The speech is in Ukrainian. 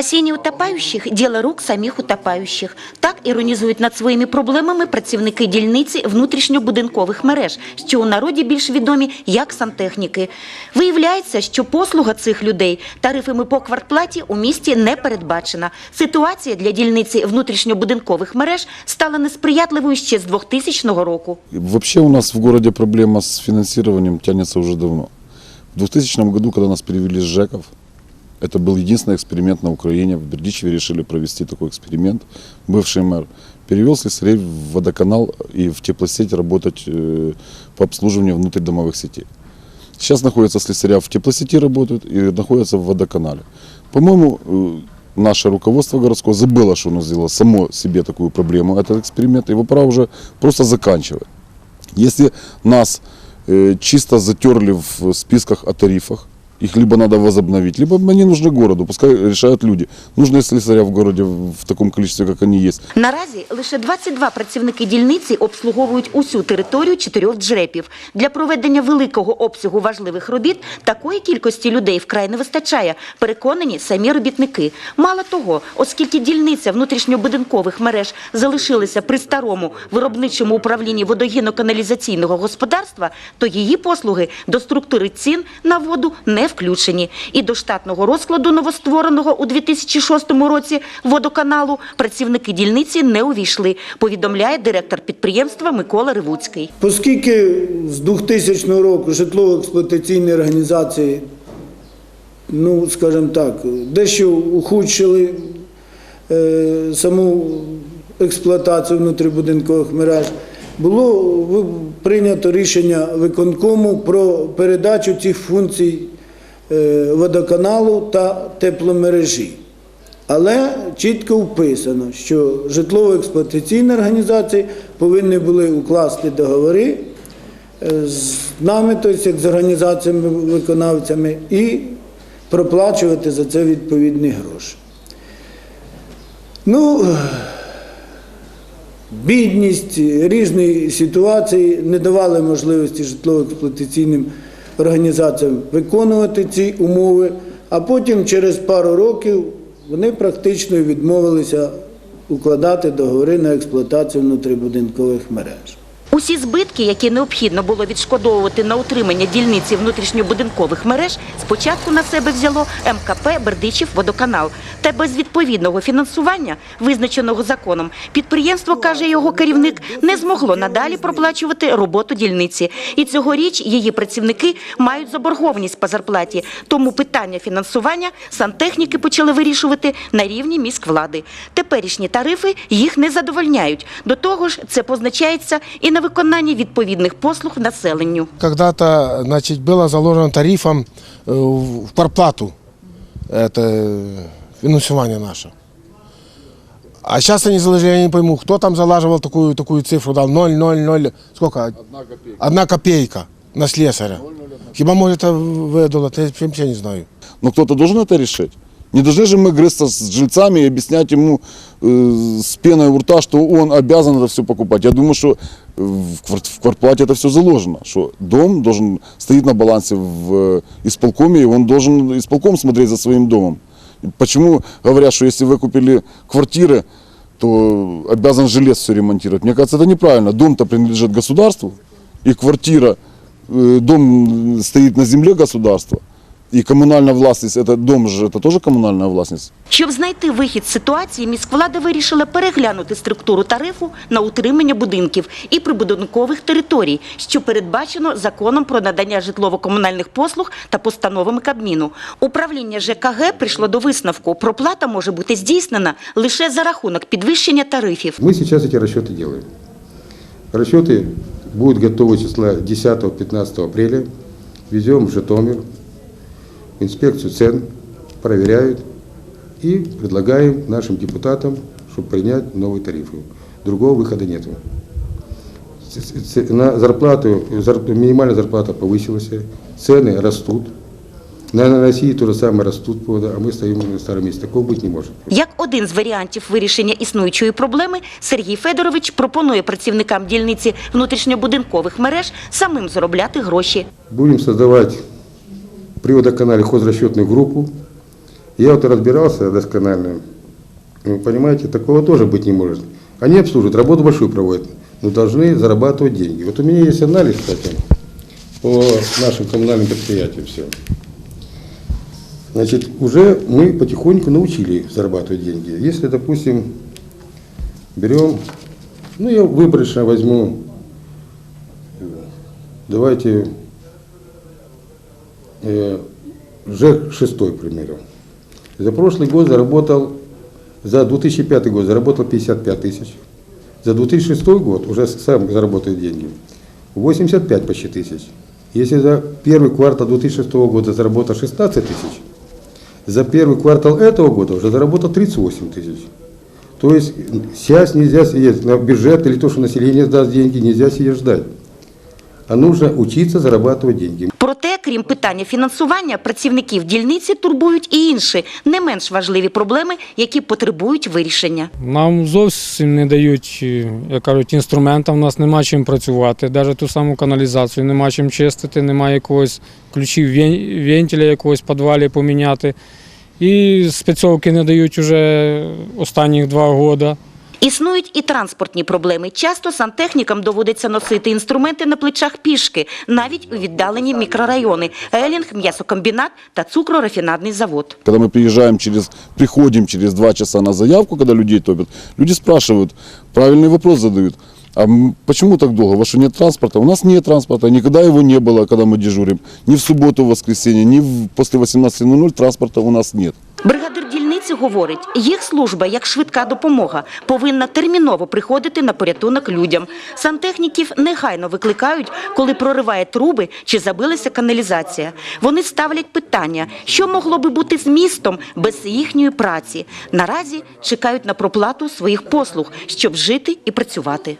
Спасіння утопаючих – діло рук самих утопаючих. Так іронізують над своїми проблемами працівники дільниці внутрішньобудинкових мереж, що у народі більш відомі як сантехніки. Виявляється, що послуга цих людей тарифами по квартплаті у місті не передбачена. Ситуація для дільниці внутрішньобудинкових мереж стала несприятливою ще з 2000 року. Вообще у нас в городе проблема с финансированием тянется уже давно. В 2000 году, когда нас перевели с ЖЭКов, это был единственный эксперимент на Украине. В Бердичеве решили провести такой эксперимент. Бывший мэр перевел слесарей в водоканал и в теплосеть работать э, по обслуживанию внутридомовых сетей. Сейчас находятся слесаря в теплосети работают и находятся в водоканале. По-моему, э, наше руководство городского забыло, что оно сделало само себе такую проблему, этот эксперимент. Его пора уже просто заканчивать. Если нас э, чисто затерли в списках о тарифах, их либо надо возобновить, либо они нужны городу, пускай решают люди. Нужны слесаря в городе в таком количестве, как они есть. Наразі лише 22 працівники дільниці обслуговують усю територію чотирьох джрепів. Для проведення великого обсягу важливих робіт такої кількості людей вкрай не вистачає, переконані самі робітники. Мало того, оскільки дільниця внутрішньобудинкових мереж залишилася при старому виробничому управлінні водогінно-каналізаційного господарства, то її послуги до структури цін на воду не включені. І до штатного розкладу новоствореного у 2006 році водоканалу працівники дільниці не увійшли, повідомляє директор підприємства Микола Ривуцький. Оскільки з 2000 року житлово-експлуатаційні організації, ну, скажімо так, дещо ухудшили е, саму експлуатацію внутрібудинкових мереж, було прийнято рішення виконкому про передачу цих функцій водоканалу та тепломережі. Але чітко вписано, що житлово-експлуатаційні організації повинні були укласти договори е, з нами, тобто з організаціями-виконавцями, і проплачувати за це відповідні гроші. Ну, бідність, різні ситуації не давали можливості житлово-експлуатаційним організаціям виконувати ці умови, а потім через пару років вони практично відмовилися укладати договори на експлуатацію внутрібудинкових мереж. Усі збитки, які необхідно було відшкодовувати на утримання дільниці внутрішньобудинкових мереж, спочатку на себе взяло МКП Бердичів водоканал. Та без відповідного фінансування, визначеного законом, підприємство, каже його керівник, не змогло надалі проплачувати роботу дільниці. І цьогоріч її працівники мають заборгованість по зарплаті. Тому питання фінансування сантехніки почали вирішувати на рівні міськвлади. Теперішні тарифи їх не задовольняють. До того ж, це позначається і на виконанні відповідних послуг населенню. Когда-то значит, было заложено тарифом э, в квартплату это э, финансирование наше. А сейчас они заложили, я не пойму, кто там залаживал такую, такую цифру, дал 0, 0, 0, сколько? Одна копейка. Одна копейка на слесаря. Хіба може це видолати, я взагалі не знаю. Но кто-то должен это решить. Не должны же мы грызться с жильцами и объяснять ему э, с пеной у рта, что он обязан это все покупать. Я думаю, что в, квар- в квартплате это все заложено, что дом должен стоит на балансе в э, исполкоме, и он должен исполком смотреть за своим домом. Почему говорят, что если вы купили квартиры, то обязан жилец все ремонтировать? Мне кажется, это неправильно. Дом-то принадлежит государству, и квартира, э, дом стоит на земле государства. И коммунальная властность, это дом же, это тоже коммунальная властность. Щоб знайти вихід з ситуації, міськвлада вирішила переглянути структуру тарифу на утримання будинків і прибудинкових територій, що передбачено законом про надання житлово-комунальних послуг та постановами Кабміну. Управління ЖКГ прийшло до висновку, проплата може бути здійснена лише за рахунок підвищення тарифів. Мы сейчас эти расчеты делаем. Расчеты будут готовы числа 10-15 апреля. Везем в Житомир, в инспекцию цен, проверяют и предлагаем нашим депутатам, чтобы принять новые тарифы. Другого выхода нет. На зарплату, зар- минимальная зарплата повысилась, цены растут. На на России то же самое растут, повода, а мы стоим на старом месте. Такого быть не может. Як один з варіантів вирішення існуючої проблеми, Сергій Федорович пропонує працівникам дільниці внутрішньобудинкових мереж самим заробляти гроші. Будем создавать при водоканале хозрасчетную группу Я вот разбирался досконально. Вы понимаете, такого тоже быть не может. Они обслуживают, работу большую проводят, но должны зарабатывать деньги. Вот у меня есть анализ, кстати, по нашим коммунальным предприятиям все. Значит, уже мы потихоньку научили зарабатывать деньги. Если, допустим, берем, ну я выборочно возьму, давайте ЖЭК 6, к примеру. За прошлый год заработал, за 2005 год заработал 55 тысяч. За 2006 год уже сам заработает деньги. 85 почти тысяч. Если за первый квартал 2006 года заработал 16 тысяч, за первый квартал этого года уже заработал 38 тысяч. То есть сейчас нельзя сидеть на бюджет или то, что население даст деньги, нельзя сидеть ждать. А нужно учиться зарабатывать деньги. Проте, крім питання фінансування, працівників дільниці турбують і інші, не менш важливі проблеми, які потребують вирішення. Нам зовсім не дають, е, як кажуть, інструментів, у нас нема чим працювати. Навіть ту саму каналізацію нема чим чистити, немає якогось ключів вен- вентиля якогось в підвалі поміняти. І спецовки не дають уже останні два роки. Існують і транспортні проблеми. Часто сантехнікам доводиться носити інструменти на плечах пішки, навіть у віддалені мікрорайони – Елінг, м'ясокомбінат та цукрорафінадний завод. Когда мы приезжаем через, приходим через два часа на заявку, когда людей топят, люди спрашивают, правильный вопрос задают. А м, почему так долго? У вас что, нет транспорта? У нас нет транспорта. Никогда его не было, когда мы дежурим. Ни в субботу, в воскресенье, ни в, после 18.00 транспорта у нас нет. Бригадир дільниці говорить, їх служба, як швидка допомога, повинна терміново приходити на порятунок людям. Сантехніків негайно викликають, коли прориває труби чи забилася каналізація. Вони ставлять питання, що могло би бути з містом без їхньої праці. Наразі чекають на проплату своїх послуг, щоб жити і працювати.